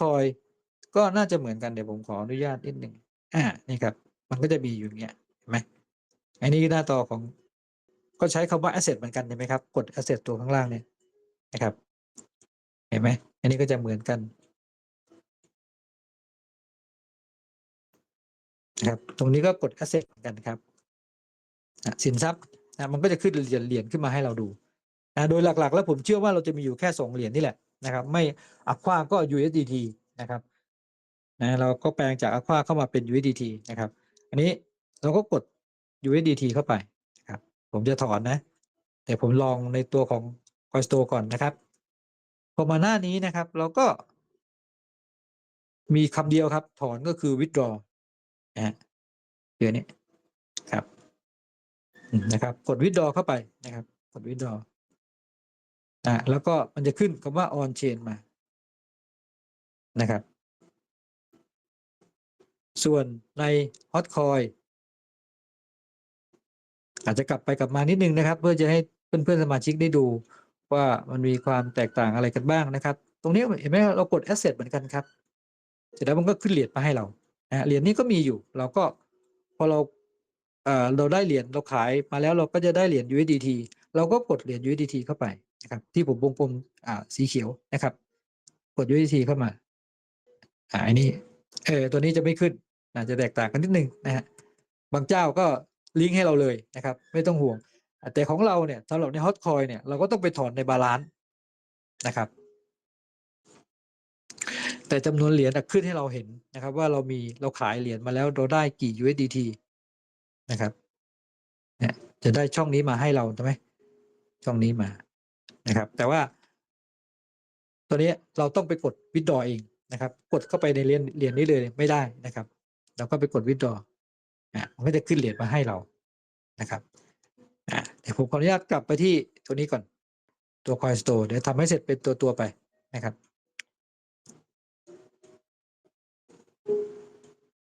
คอยก็น่าจะเหมือนกันเดี๋ยวผมขออนุญาตนิดหนึ่งอ่านี่ครับ มันก็จะมีอยู่อย่างเงี้ยเห็นไหมอันนี้หน้าต่อของก็ใช้คำว่า asset เหมือนกันเห็นไหมครับ กด asset ตัวข้างล่างเนี่ยนะครับ เห็นไหมอันนี้ก็จะเหมือนกันนะครับ ตรงนี้ก็กด asset เหมือนกันครับอะสินทรัพย์นะมันก็จะขึ้นเหรียญเหรียญขึ้นมาให้เราดูนะโดยหลักๆ แล้วผมเชื่อว่าเราจะมีอยู่แค่สองเหรียญนี่แหละ นะครับไม่อัควาก็ USDT นะครับนะเราก็แปลงจากอัควาเข้ามาเป็น USDT นะครับ อันนี้เราก็กด USDT เข้าไปนะครับผมจะถอนนะแต่ผมลองในตัวของ CoinStore ก่อนนะครับพอมาหน้านี้นะครับ เราก็ มีคำเดียวครับ ถอนก็คือ withdraw นะเดี๋ยวนี้ครับนะครับ กด withdraw เข้าไปนะครับ กด withdraw อ่าแล้วก็มันจะขึ้นคำว่า on chain มานะครับ ส่วนใน hotcoin อาจจะกลับไปกลับมานิดนึงนะครับ เพื่อจะให้เพื่อนๆสมาชิกได้ดูว่ามันมีความแตกต่างอะไรกันบ้างนะครับ ตรงนี้เห็นไหมเรากด asset เหมือนกันครับ เสร็จแล้วมันก็ขึ้นเหรียญมาให้เรานะเหรียญนี้ก็มีอยู่ เราก็พอเราเอ่อเราได้เหรียญเราขายมาแล้วเราก็จะได้เหรียญ USDT เราก็กดเหรียญ USDT เข้าไป นะครับที่ผมวงกลมอ่าสีเขียวนะครับ กด USDT เข้ามาอ่าอันนี้เออตัวนี้จะไม่ขึ้นอาจจะแตกต่างกันนิดนึงนะฮะบางเจ้าก็ลิงก์ให้เราเลยนะครับ ไม่ต้องห่วง แต่ของเราเนี่ยสำหรับในฮอตคอยเนี่ยเราก็ต้องไปถอนในบาลานซ์นะครับ แต่จำนวนเหรียญขึ้นให้เราเห็นนะครับ ว่าเรามีเราขายเหรียญมาแล้วเราได้กี่ USDT นะครับเนี่ยจะได้ช่องนี้มาให้เราใช่ไหมช่องนี้มา นะครับ แต่ว่า ตัวนี้เราต้องไปกดวิดดอเองนะครับ กดเข้าไปในเหรียญเหรียญนี้เลยไม่ได้นะครับ เราก็ไปกดวิดดออะมันก็จะขึ้นเหรียญมาให้เรานะครับอะเดี๋ยวผมขออนุญาตกลับไปที่ตัวนี้ก่อนตัว Coin Store เดี๋ยวทำให้เสร็จเป็นตัวตัวไปนะครับ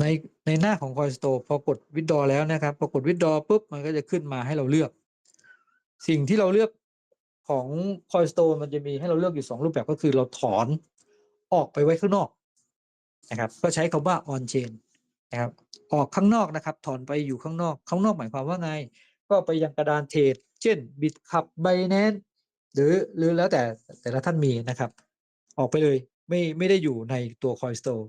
ในในหน้าของ Coin Store พอกด withdraw แล้วนะครับพอกด withdraw ปุ๊บมันก็จะขึ้นมาให้เราเลือก สิ่งที่เราเลือก ของ Coin Store มันจะมีให้เราเลือกอยู่สองรูปแบบก็คือเราถอนออกไปไว้ข้างนอกนะครับก็ใช้คำว่า on chain นะครับออกข้างนอกนะครับ ถอนไปอยู่ข้างนอก ข้างนอกหมายความว่าไง ก็ไปยังกระดานเทรดเช่น Bitcup Binance หรือหรือแล้วแต่แต่ละท่านมีนะครับ ออกไปเลยไม่ไม่ได้อยู่ในตัว Coin Store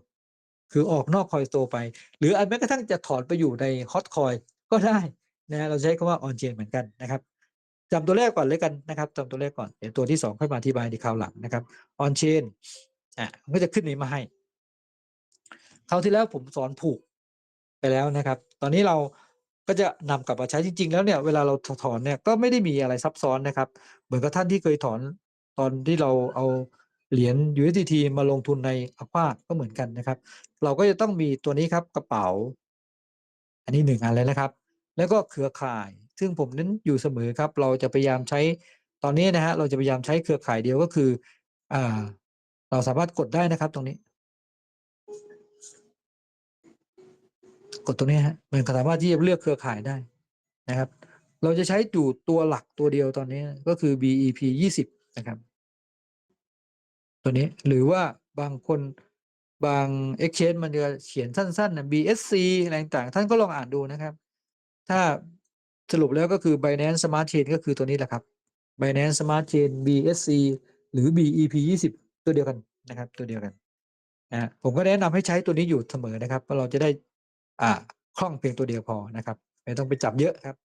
คือออกนอก Coin Store ไป หรืออันแม้กระทั่งจะถอนไปอยู่ใน Hot Coin ก็ได้นะเราใช้คำว่า on chain เหมือนกันนะครับ จำตัวแรกก่อนเลยกันนะครับจำตัวแรกก่อนเดี๋ยวตัวที่สองค่อยมาอธิบายในคราวหลังนะครับ on chain อะมันก็จะขึ้นนี้มาให้คราวที่แล้วผมสอนผูกไปแล้วนะครับ ตอนนี้เราก็จะนำกลับมาใช้จริง ๆ แล้วเนี่ยเวลาเราถอนเนี่ยก็ไม่ได้มีอะไรซับซ้อนนะครับ เหมือนกับท่านที่เคยถอนตอนที่เราเอาเหรียญ USDT มาลงทุนใน Aqua ก็เหมือนกันนะครับ เราก็จะต้องมีตัวนี้ครับกระเป๋า อันนี้หนึ่งอันเลยนะครับ แล้วก็เครือข่าย ซึ่งผมเน้นอยู่เสมอครับ เราจะพยายามใช้ตอนนี้นะฮะเราจะพยายามใช้เครือข่ายเดียวก็คืออ่าเราสามารถกดได้นะครับตรงนี้ กดตรงนี้ฮะมันสามารถที่จะเลือกเครือข่ายได้นะครับ เราจะใช้อยู่ตัวหลักตัวเดียวตอนนี้ก็คือ BEP 20นะครับ ตัวนี้หรือว่าบางคนบาง exchange มันจะเขียนสั้นๆนะ BSC อะไรต่างๆท่านก็ลองอ่านดูนะครับ ถ้า สรุปแล้วก็คือ Binance Smart Chain ก็คือตัวนี้แหละครับ Binance Smart Chain BSC หรือ BEP 20ตัวเดียวกันนะครับ ตัวเดียวกันนะผมก็แนะนำให้ใช้ตัวนี้อยู่เสมอนะครับเพราะเราจะได้อ่าคล่องเพียงตัวเดียวพอนะครับ ไม่ต้องไปจับเยอะครับ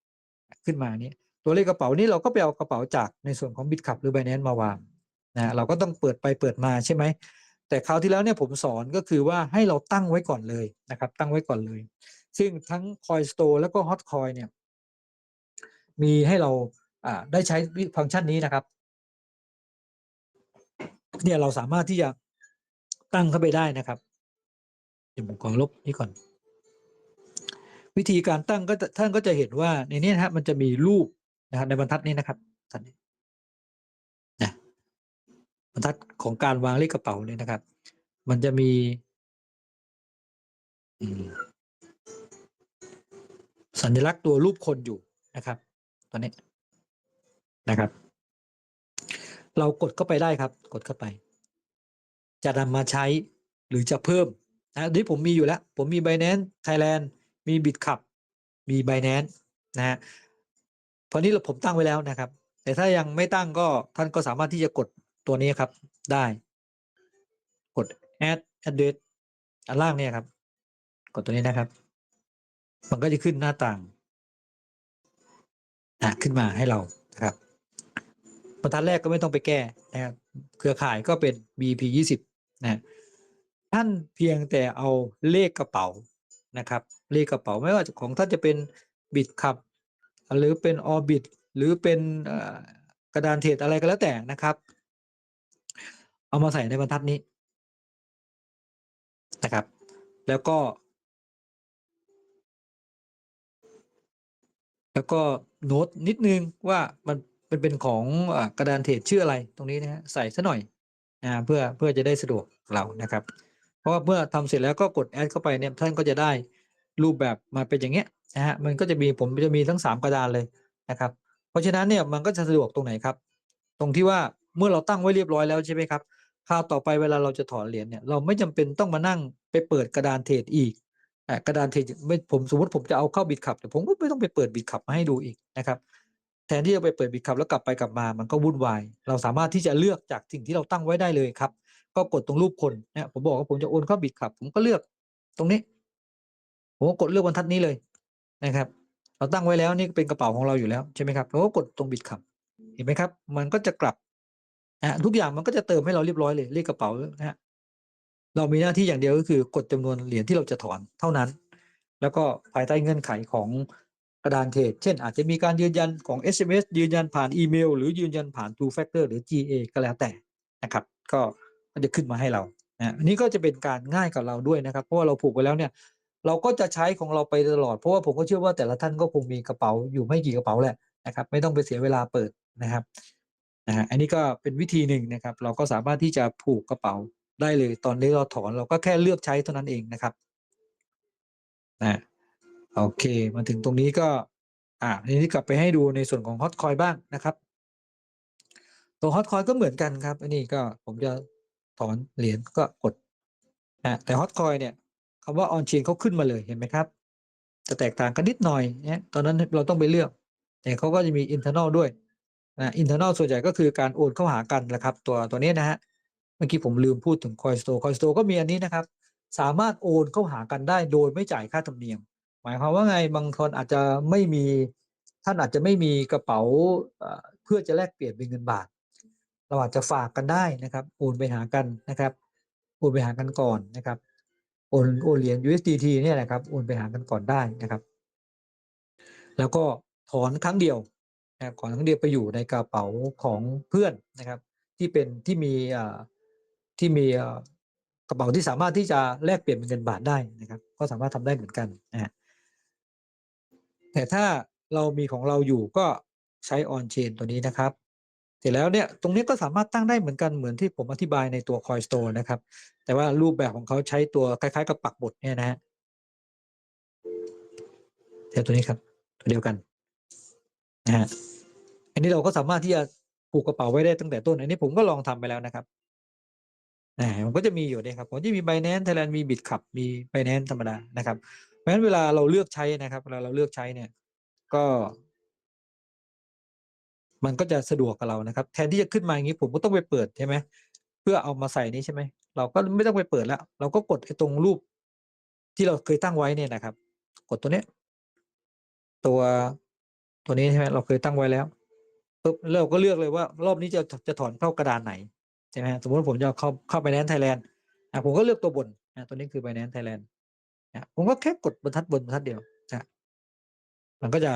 ขึ้นมานี้ ตัวเลขกระเป๋านี้เราก็ไปเอากระเป๋าจากในส่วนของ Bitcup หรือ Binance มาวางนะเราก็ต้องเปิดไปเปิดมาใช่ไหมแต่คราวที่แล้วเนี่ยผมสอนก็คือว่าให้เราตั้งไว้ก่อนเลยนะครับ ตั้งไว้ก่อนเลย ซึ่งทั้ง Coin Store แล้วก็ Hot Coin เนี่ย มีให้เราได้ใช้ฟังก์ชันนี้นะครับเนี่ยเราสามารถที่จะตั้งเข้าไปได้นะครับเดี๋ยวผมขอลบนี้ก่อน วิธีการตั้งก็ท่านก็จะเห็นว่าในนี้นะฮะมันจะมีรูปนะครับในบรรทัดนี้นะครับท่านนี้นะบรรทัดของการวางเลขกระเป๋าเนี่ยนะครับ มันจะมีสัญลักษณ์ตัวรูปคนอยู่นะครับ ตัวนี้นะครับ เรากดเข้าไปได้ครับ กดเข้าไป จะนำมาใช้หรือจะเพิ่มนะนี่ผมมีอยู่แล้ว ผมมี Binance Thailand มี BitCup มี Binance นะฮะเพราะนี้เราผมตั้งไว้แล้วนะครับ แต่ถ้ายังไม่ตั้งก็ท่านก็สามารถที่จะกดตัวนี้ครับได้ กด add address อันล่างเนี่ยครับ กดตัวนี้นะครับ มันก็จะขึ้นหน้าต่าง่ะขึ้นมาให้เรานะครับบรรทัดแรกก็ไม่ต้องไปแก้นะครับเครือข่ายก็เป็น BP 20นะท่านเพียงแต่เอาเลขกระเป๋านะครับ เลขกระเป๋าไม่ว่าของท่านจะเป็นบิตคับ หรือเป็นออบิทหรือเป็นกระดานเทรดอะไรก็แล้วแต่นะครับ เอามาใส่ในบรรทัดนี้นะครับ แล้วก็ แล้วก็โน้ตนิดนึงว่ามันเป็นเป็นของอกระดานเทรดชื่ออะไรตรงนี้นะฮะใส่ซะหน่อยอ่าเพื่อเพื่อจะได้สะดวกเรานะครับ เพราะว่าเมื่อทำเสร็จแล้วก็กดแอดเข้าไปเนี่ยท่านก็จะได้รูปแบบมาเป็นอย่างเงี้ยนะฮะมันก็จะมีผมจะมีทั้ง 3 กระดานเลยนะครับ เพราะฉะนั้นเนี่ยมันก็จะสะดวกตรงไหนครับ ตรงที่ว่าเมื่อเราตั้งไว้เรียบร้อยแล้วใช่ไหมครับคราวต่อไปเวลาเราจะถอนเหรียญเนี่ยเราไม่จำเป็นต้องมานั่งไปเปิดกระดานเทรดอีก อ่ากระดานเทรดไม่ผมสมมติผมจะเอาเข้าบิตคับแต่ผมก็ไม่ต้องไปเปิดบิตคับมาให้ดูอีกนะครับ แทนที่จะไปเปิดบิตคับแล้วกลับไปกลับมา มันก็วุ่นวาย เราสามารถที่จะเลือกจากสิ่งที่เราตั้งไว้ได้เลยครับ ก็กดตรงรูปคนเนี่ยผมบอกว่าผมจะโอนเข้าบิตคับ ผมก็เลือกตรงนี้ ผมก็กดเลือกบรรทัดนี้เลยนะครับ เราตั้งไว้แล้วนี่เป็นกระเป๋าของเราอยู่แล้วใช่ไหมครับเราก็กดตรงบิตคับ เห็นไหมครับ มันก็จะกลับนะทุกอย่างมันก็จะเติมให้เราเรียบร้อยเลยเลขกระเป๋านะฮะ เรามีหน้าที่อย่างเดียวก็คือกดจำนวนเหรียญที่เราจะถอนเท่านั้น แล้วก็ภายใต้เงื่อนไขของกระดานเทรดเช่น อาจจะมีการยืนยันของ SMS ยืนยันผ่านอีเมล หรือยืนยันผ่าน Two Factor หรือ GA ก็แล้วแต่นะครับ ก็มันจะขึ้นมาให้เรานะอันนี้ก็จะเป็นการง่ายกับเราด้วยนะครับ เพราะว่าเราผูกไว้แล้วเนี่ย เราก็จะใช้ของเราไปตลอด เพราะว่าผมก็เชื่อว่าแต่ละท่านก็คงมีกระเป๋าอยู่ไม่กี่กระเป๋าแหละนะครับ ไม่ต้องไปเสียเวลาเปิดนะครับนะฮะอันนี้ก็เป็นวิธีหนึ่งนะครับ เราก็สามารถที่จะผูกกระเป๋า ได้เลย ตอนนี้เราถอนเราก็แค่เลือกใช้เท่านั้นเองนะครับนะโอเคมาถึงตรงนี้ก็อ่าทีนี้กลับไปให้ดูในส่วนของฮอตคอยบ้างนะครับตัวฮอตคอยก็เหมือนกันครับอันนี้ก็ผมจะถอนเหรียญก็กดนะแต่ฮอตคอยเนี่ยคำว่าออนเชนเขาขึ้นมาเลยเห็นไหมครับจะแตกต่างกันนิดหน่อยเนี่ยตอนนั้นเราต้องไปเลือก แต่เขาก็จะมี internal ด้วยนะ internal ส่วนใหญ่ก็คือการโอนเข้าหากันนะครับ ตัวตัวนี้นะฮะ เมื่อกี้ผมลืมพูดถึง Coinstore Coinstore ก็มีอันนี้นะครับ สามารถโอนเข้าหากันได้โดยไม่จ่ายค่าธรรมเนียม หมายความว่าไงบางคนอาจจะไม่มีท่านอาจจะไม่มีกระเป๋าเพื่อจะแลกเปลี่ยนเป็นเงินบาท เราอาจจะฝากกันได้นะครับโอนไปหากันนะครับโอนไปหากันก่อนนะครับโอนโอนเหรียญ USDT เนี่ยนะครับโอนไปหากันก่อนได้นะครับ แล้วก็ถอนครั้งเดียวนะครับถอนครั้งเดียวไปอยู่ในกระเป๋าของเพื่อนนะครับ ที่เป็นที่มีอ่อ ที่มีกระเป๋าที่สามารถที่จะแลกเปลี่ยนเป็นเงินบาทได้นะครับ ก็สามารถทำได้เหมือนกันนะฮะแต่ถ้าเรามีของเราอยู่ก็ใช้ออนเชนตัวนี้นะครับ เสร็จแล้วเนี่ยตรงนี้ก็สามารถตั้งได้เหมือนกันเหมือนที่ผมอธิบายในตัว Coin Store นะครับ แต่ว่ารูปแบบของเขาใช้ตัวคล้ายๆ กับปักหมุดเนี่ยนะฮะเดี๋ยวตัวนี้ครับ ตัวเดียวกันนะฮะอันนี้เราก็สามารถที่จะผูกกระเป๋าไว้ได้ตั้งแต่ต้น อันนี้ผมก็ลองทำไปแล้วนะครับ นะมันก็จะมีอยู่นี่ยครับผมจะมี Binance Thailand มี BitCup มี Binance ธรรมดานะครับ เพราะฉะนั้นเวลาเราเลือกใช้นะครับเวลาเราเลือกใช้เนี่ย ก็ มันก็จะสะดวกกับเรานะครับ แทนที่จะขึ้นมาอย่างนี้ผมก็ต้องไปเปิดใช่ไหมเพื่อเอามาใส่นี้ใช่ไหมเราก็ไม่ต้องไปเปิดแล้ว เราก็กดไอ้ตรงรูป ที่เราเคยตั้งไว้เนี่ยนะครับ กดตัวเนี้ยตัวตัวนี้ใช่ไหมเราเคยตั้งไว้แล้วปุ๊บเราก็เลือกเลยว่า รอบนี้จะจะถอนเข้ากระดานไหน ใช่ไหมสมมติผมจะเข้าเข้าไปแนนไทยแลนด์อะผมก็เลือกตัวบนอะตัวนี้คือ Binance Thailand อะผมก็แค่กดบรรทัดบนบรรทัดเดียวนะมันก็จะ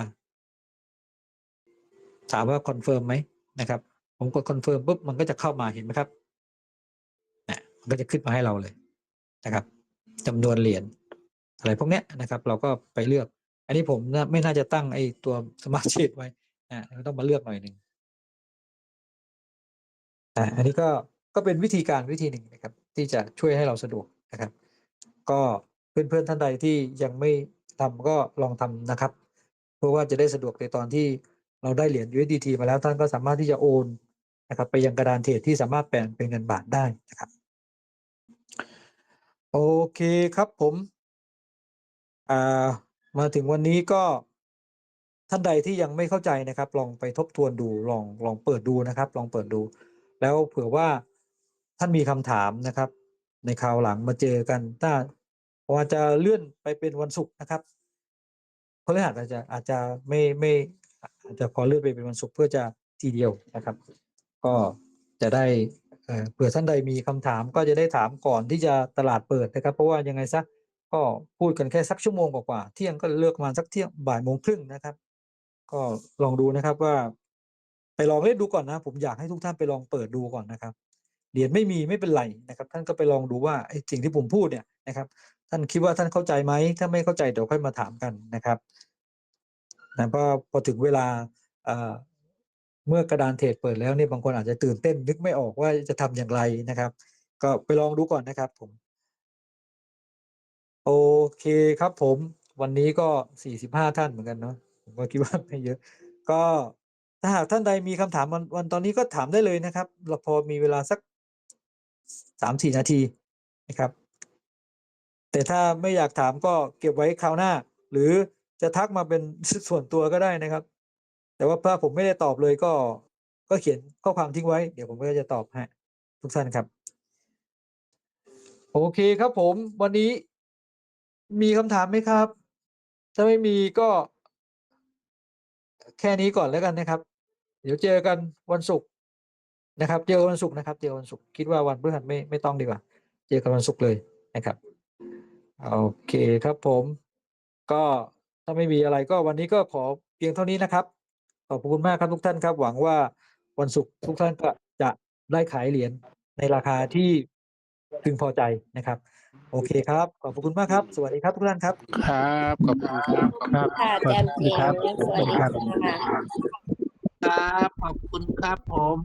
ถามว่าคอนเฟิร์มไหมนะครับ ผมกดคอนเฟิร์มปุ๊บมันก็จะเข้ามาเห็นไหมครับนะมันก็จะขึ้นมาให้เราเลยนะครับจำนวนเหรียญอะไรพวกเนี้ยนะครับ เราก็ไปเลือก อันนี้ผมไม่น่าจะตั้งไอ้ตัวสมาร์ทชีตไว้นะต้องมาเลือกหน่อยหนึ่ง อ่าอันนี้ก็ก็เป็นวิธีการวิธีหนึ่งนะครับ ที่จะช่วยให้เราสะดวกนะครับ ก็เพื่อนๆท่านใดที่ยังไม่ทำก็ลองทำนะครับ เพราะว่าจะได้สะดวกในตอนที่เราได้เหรียญ USDT มาแล้วท่านก็สามารถที่จะโอนนะครับ ไปยังกระดานเทรดที่สามารถแปลงเป็นเงินบาทได้นะครับโอเคครับผมอ่ามาถึงวันนี้ก็ท่านใดที่ยังไม่เข้าใจนะครับ ลองไปทบทวนดูลองลองเปิดดูนะครับ ลองเปิดดู แล้วเผื่อว่าท่านมีคำถามนะครับ ในคราวหลังมาเจอกันถ้าผมอาจะเลื่อนไปเป็นวันศุกร์นะครับพฤหัสอาจจะอาจจะไม่ไม่อาจจะพอเลื่อนไปเป็นวันศุกร์เพื่อจะทีเดียวนะครับ ก็จะได้เอ่อเผื่อท่านใดมีคำถามก็จะได้ถามก่อนที่จะตลาดเปิดนะครับ เพราะว่ายังไงซะก็พูดกันแค่สักชั่วโมงกว่าๆเที่ยงก็เลือกมาสักเที่ยงบ่ายโมงครึ่งนะครับ ก็ลองดูนะครับว่า ไปลองเล่นดูก่อนนะ ผมอยากให้ทุกท่านไปลองเปิดดูก่อนนะครับเหรียญไม่มีไม่เป็นไรนะครับ ท่านก็ไปลองดูว่าไอ้สิ่งที่ผมพูดเนี่ยนะครับ ท่านคิดว่าท่านเข้าใจไหมถ้าไม่เข้าใจเดี๋ยวค่อยมาถามกันนะครับนะเพราะพอถึงเวลาเมื่อกระดานเทรดเปิดแล้วเนี่ยบางคนอาจจะตื่นเต้นนึกไม่ออกว่าจะทำอย่างไรนะครับ ก็ไปลองดูก่อนนะครับผม โอเคครับผมวันนี้ก็ 45 ท่านเหมือนกันเนาะผมก็คิดว่าไม่เยอะ ก็ ถ้าหากท่านใดมีคำถามวันวันตอนนี้ก็ถามได้เลยนะครับ เราพอมีเวลาสัก3-4นาทีนะครับ แต่ถ้าไม่อยากถามก็เก็บไว้คราวหน้า หรือจะทักมาเป็นส่วนตัวก็ได้นะครับ แต่ว่าถ้าผมไม่ได้ตอบเลยก็ก็เขียนข้อความทิ้งไว้ เดี๋ยวผมก็จะตอบให้ทุกท่านครับ โอเคครับผมวันนี้มีคำถามไหมครับ ถ้าไม่มีก็ แค่นี้ก่อนแล้วกันนะครับ เดี๋ยวเจอกันวันศุกร์นะครับ เจอกันวันศุกร์นะครับ เจอกันวันศุกร์คิดว่าวันพฤหัสไม่ไม่ต้องดีกว่า เจอกันวันศุกร์เลยนะครับโอเคครับผม ก็ถ้าไม่มีอะไรก็วันนี้ก็ขอเพียงเท่านี้นะครับ ขอบคุณมากครับทุกท่านครับ หวังว่าวันศุกร์ทุกท่านก็จะได้ขายเหรียญในราคาที่พึงพอใจนะครับ โอเคครับ ขอบคุณมากครับ สวัสดีครับทุกท่านครับ ครับขอบคุณครับ ครับค่ะอาจารย์เจ๋งครับสวัสดีครับค่ะ ครับ ขอบคุณครับผม